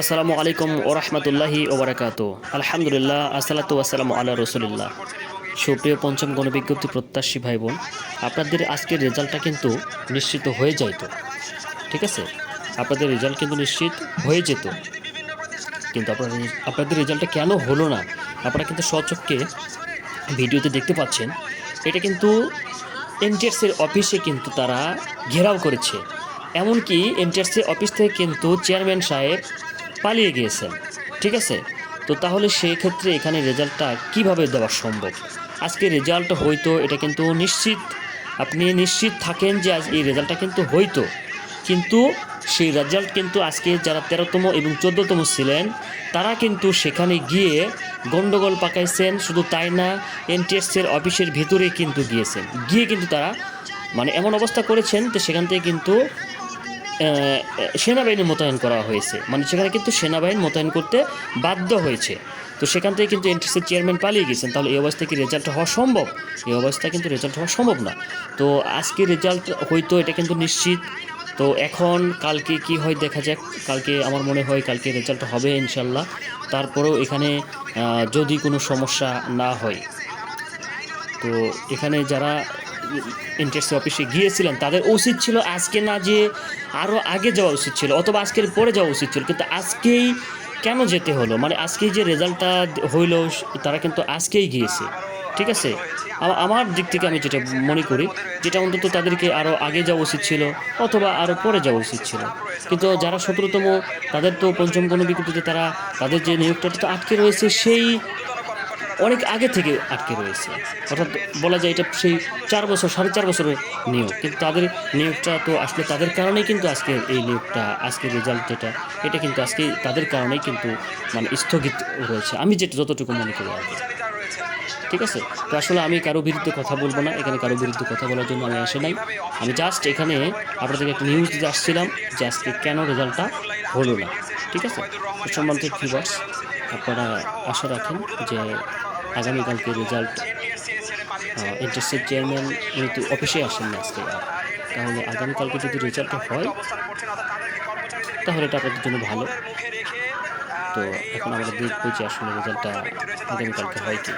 আসসালামু আলাইকুম ওরহমতুল্লাহি ওবরাকাত। আলহামদুলিল্লাহ, আসসালাতু আসসালামু আল্লাহ রসুলিল্লাহ। সুপ্রিয় পঞ্চম গণবিজ্ঞপ্তি প্রত্যাশী ভাই বোন আপনাদের আজকের রেজাল্টটা কিন্তু নিশ্চিত হয়ে যাইত ঠিক আছে? আপনাদের রেজাল্ট কিন্তু নিশ্চিত হয়ে যেত। কিন্তু আপনাদের আপনাদের রেজাল্টটা কেন হলো না? আপনারা কিন্তু স্বচক্ষে ভিডিওতে দেখতে পাচ্ছেন। এটা কিন্তু এনটিএসের অফিসে কিন্তু তারা ঘেরাও করেছে। এমনকি এনটিএসের অফিস থেকে কিন্তু চেয়ারম্যান সাহেব পালিয়ে গিয়েছেন। ঠিক আছে? তো তাহলে সেই ক্ষেত্রে এখানে রেজাল্টটা কীভাবে দেওয়া সম্ভব? আজকে রেজাল্ট হইতো এটা কিন্তু নিশ্চিত। আপনি নিশ্চিত থাকেন যে আজ এই রেজাল্টটা কিন্তু হইতো কিন্তু সেই রেজাল্ট কিন্তু আজকে যারা তেরোতম এবং চোদ্দোতম ছিলেন, তারা কিন্তু সেখানে গিয়ে গণ্ডগোল পাকাইছেন। শুধু তাই না এনটিএসের অফিসের ভিতরে কিন্তু গিয়েছেন। গিয়ে কিন্তু তারা মানে এমন অবস্থা করেছেন যে সেখান থেকে কিন্তু সেনাবাহিনী মোতায়েন করা হয়েছে। মানে সেখানে কিন্তু সেনাবাহিনী মোতায়েন করতে বাধ্য হয়েছে। তো সেখান থেকে কিন্তু এনটিএসের চেয়ারম্যান পালিয়ে গেছেন। তাহলে এই অবস্থায় কি রেজাল্ট হওয়া সম্ভব? এই অবস্থায় কিন্তু রেজাল্ট হওয়া সম্ভব না। তো আজকে রেজাল্ট হয়তো এটা কিন্তু নিশ্চিত। তো এখন কালকে কি হয় দেখা যাক। কালকে আমার মনে হয় কালকে রেজাল্ট হবে ইনশাল্লাহ তারপরেও এখানে যদি কোনো সমস্যা না হয়। তো এখানে যারা ইন্টারেস্ট অফিসে গিয়েছিলেন, তাদের উচিত ছিল আজকে না যে আরও আগে যাওয়া উচিত ছিল, অথবা আজকের পরে যাওয়া উচিত ছিল, কিন্তু আজকেই কেন যেতে হলো? মানে আজকেই যে রেজাল্টটা হইল, তারা কিন্তু আজকেই গিয়েছে, ঠিক আছে? আমা- আমার দিক থেকে আমি যেটা মনে করি, যেটা অন্তত তাদেরকে আরও আগে যাওয়া উচিত ছিল, অথবা আরও পরে যাওয়া উচিত ছিল। কিন্তু যারা সতেরোতম, তাদের তো পঞ্চম কোনো বিজ্ঞপ্তিতে তারা, তাদের যে নিয়োগটা তো আটকে রয়েছে, সেই অনেক আগে থেকে আটকে রয়েছে। অর্থাৎ বলা যায় এটা সেই চার বছর, সাড়ে চার বছরের নিয়োগ। কিন্তু তাদের নিয়োগটা তো আসলে তাদের কারণেই কিন্তু আজকে এই নিয়োগটা, আজকের রেজাল্ট যেটা এটা কিন্তু আজকে তাদের কারণেই কিন্তু মানে স্থগিত রয়েছে। আমি যেটা যতটুকু মনে করি আর ঠিক আছে? তো আসলে আমি কারও বিরুদ্ধে কথা বলব না। এখানে কারও বিরুদ্ধে কথা বলার জন্য আমি আসে নাই। আমি জাস্ট এখানে আপনাদেরকে একটা নিউজ দিতে আসছিলাম যে আজকে কেন রেজাল্টটা হলো না। ঠিক আছে? সম্মানিত ভিউয়ার্স আপনারা আশা রাখেন যে আগামীকালকে রেজাল্ট ইন্টারেস্টেড চেয়ারম্যান যেহেতু অফিসে আসেন না আজকে, তাহলে আগামীকালকে যদি রেজাল্টটা হয়, তাহলে এটা আপনাদের জন্য ভালো। তো এখন আমরা দেখব যে আসলে রেজাল্টটা আগামীকালকে হয় কি